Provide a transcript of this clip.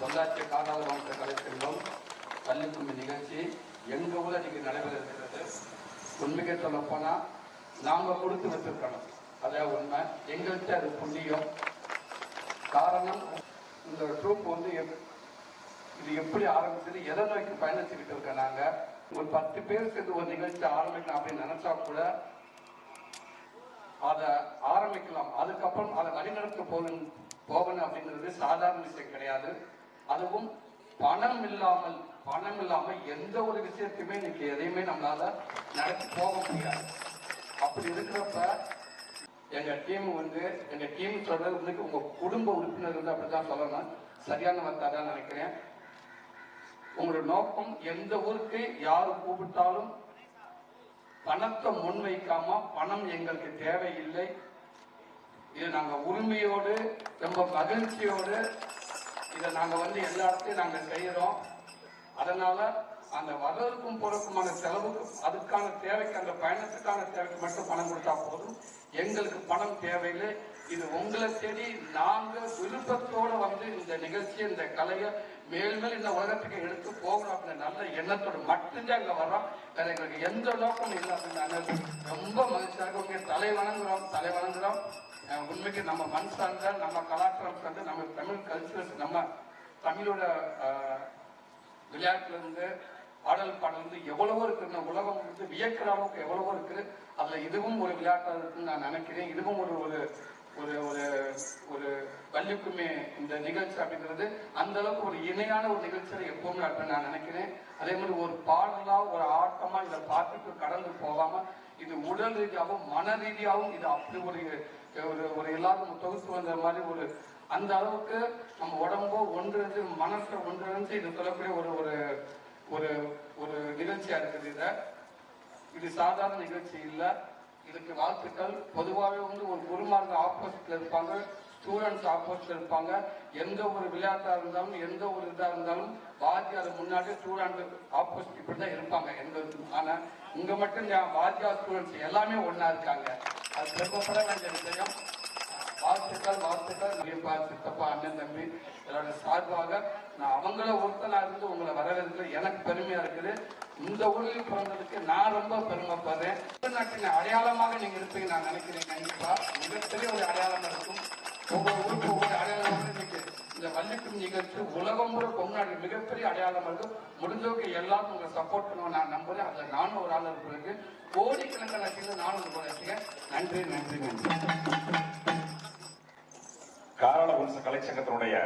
பொள்ளாச்சி காணாத மாவட்ட கலைச்செல்வம் பள்ளிக்கும்மி நிகழ்ச்சி எங்க ஊர்ல இன்னைக்கு நடைபெற இருக்கிறது உண்மைக்கே சொல்ல போனா நாம கொடுத்து வச்சிருக்கணும். அதான் உண்மை. எங்கள்கிட்ட அது புண்ணியம். காரணம் இந்த ட்ரூப் வந்து இது எப்படி ஆரம்பிச்சது எதை நோக்கி பயணிச்சுக்கிட்டு இருக்கோம் நாங்க? ஒரு பத்து பேர் சேர்ந்து ஒரு நிகழ்ச்சி ஆரம்பிக்கலாம் அப்படின்னு நினைச்சா கூட அதை ஆரம்பிக்கலாம். அதுக்கப்புறம் அதை வழிநடத்த போகணும் போகணும் அப்படிங்கிறது சாதாரண விஷயம் கிடையாது. அதுவும் பணம் இல்லாமல் பணம் இல்லாமல் எந்த ஒரு விஷயத்தையுமே இன்னைக்கு எதையுமே நம்மளால நடத்தி போக முடியாது. அப்படி இருக்கிறப்ப எங்க டீம் வந்து எங்க டீம் சொல்றது வந்து உங்க குடும்ப உறுப்பினர் வந்து அப்படிதான் சொல்லணும். சரியான வார்த்தை தான் நினைக்கிறேன். உங்களோட நோக்கம் எந்த ஊருக்கு யாரு கூப்பிட்டாலும் பணத்தை முன்வைக்காம பணம் எங்களுக்கு தேவையில்லை. இது நாங்க உரிமையோடு ரொம்ப மகிழ்ச்சியோடு இதை நாங்கள் வந்து எல்லா இடத்தையும் நாங்கள் செய்கிறோம் அதனால அந்த வரலுக்கும் போறதுக்குமான செலவுக்கு அதுக்கான தேவைக்கு அந்த பயணத்துக்கான தேவைக்கு மட்டும் பணம் கொடுத்தா போதும். எங்களுக்கு பணம் தேவையில்லை. இது உங்களை தேடி நாங்கள் விருப்பத்தோட வந்து இந்த நிகழ்ச்சியை இந்த கலையை மேல் மேல் இந்த உலகத்துக்கு எடுத்து போகணும் அப்படின்ற நல்ல எண்ணத்தோட மட்டும்தான் இங்கே வர்றோம். வேற எங்களுக்கு எந்த நோக்கமும் இல்லை அப்படின்னு ரொம்ப மகிழ்ச்சியாக உங்க தலை வணங்குறோம் தலை வணங்குறோம். உண்மைக்கு நம்ம மண் சார்ந்த நம்ம கலாச்சாரம் சார்ந்த நம்ம தமிழ் கல்ச்சர்ஸ் நம்ம தமிழோட விளையாட்டுலேருந்து விளையாட்டுல இருந்து ஆடல் பாடல் வந்து எவ்வளவோ இருக்கு. இந்த உலகம் வந்து வியக்கிற அளவுக்கு எவ்வளவோ இருக்கு. அதுல இதுவும் ஒரு விளையாட்டா இருக்குன்னு நான் நினைக்கிறேன். இதுவும் ஒரு ஒரு ஒரு ஒரு ஒரு வள்ளிக்குமே இந்த நிகழ்ச்சி அப்படிங்கிறது அந்த அளவுக்கு ஒரு இணையான ஒரு நிகழ்ச்சியை எப்பவும் அப்படின்னு நான் நினைக்கிறேன். அதே மாதிரி ஒரு பாடலா ஒரு ஆட்டமா இதை பார்த்துட்டு கடந்து போகாம உடல் ரீதியாகவும் மன ரீதியாகவும் இது அப்படி ஒரு ஒரு ஒரு எல்லாரும் தொகுத்து வந்த மாதிரி ஒரு அந்த அளவுக்கு நம்ம உடம்போ ஒன்றிணைஞ்சு மனசை ஒன்றிணைஞ்சு இது சொல்லக்கூடிய ஒரு ஒரு ஒரு ஒரு நிகழ்ச்சியா இருக்குது இத. இது சாதாரண நிகழ்ச்சி இல்ல. இதுக்கு வாழ்த்துக்கள். பொதுவாகவே வந்து ஒரு குருமார்கள் ஆப்போசிட்ல இருப்பாங்க. ஸ்டூடெண்ட்ஸ் ஆப்போசிட்ல இருப்பாங்க. எந்த ஒரு விளையாட்டா இருந்தாலும் எந்த ஒரு இதா இருந்தாலும் வாத்தியார் முன்னாடி ஸ்டூடெண்ட் ஆப்போசிட் இப்படி தான் இருப்பாங்க. எங்களுக்கு ஆனா இங்க மட்டும் ஞா- ஸ்டூடெண்ட்ஸ் எல்லாமே ஒன்னா இருக்காங்க. அது பெருமைப்பட வேண்டிய விஷயம். வாழ்த்துக்கள் வாழ்த்துக்கள். பெரியப்பா சித்தப்பா அண்ணன் தம்பி என்னோட சார்பாக நான் அவங்கள ஒருத்தனா இருந்து உங்களை வரவேற்க எனக்கு பெருமையா இருக்குது. இந்த ஊரில் பிறந்ததுக்கு நான் ரொம்ப பெருமைப்படுறேன். தமிழ்நாட்டின் அடையாளமாக நீங்க இருப்பீங்க நான் நினைக்கிறேன். கண்டிப்பா மிகப்பெரிய ஒரு அடையாளம் இருக்கும். ஒவ்வொரு ஊருக்கு ஒவ்வொரு அடையாளமாக இன்னைக்கு இந்த வள்ளிக்கும் நிகழ்ச்சி உலகம் முறை கொண்டாடி மிகப்பெரிய அடையாளம் வந்து முடிஞ்சவங்க எல்லாரும் உங்களை சப்போர்ட் பண்ணுவோம் நான் நம்புறேன். அதுல நானும் ஒரு ஆள் இருக்கிறது கோடிக்கணக்கான ரசிகர்கள் நானும் ஒரு ரசிகன் நன்றி நன்றி நன்றி. காராள வம்ச கலைச்சங்கத்தினுடைய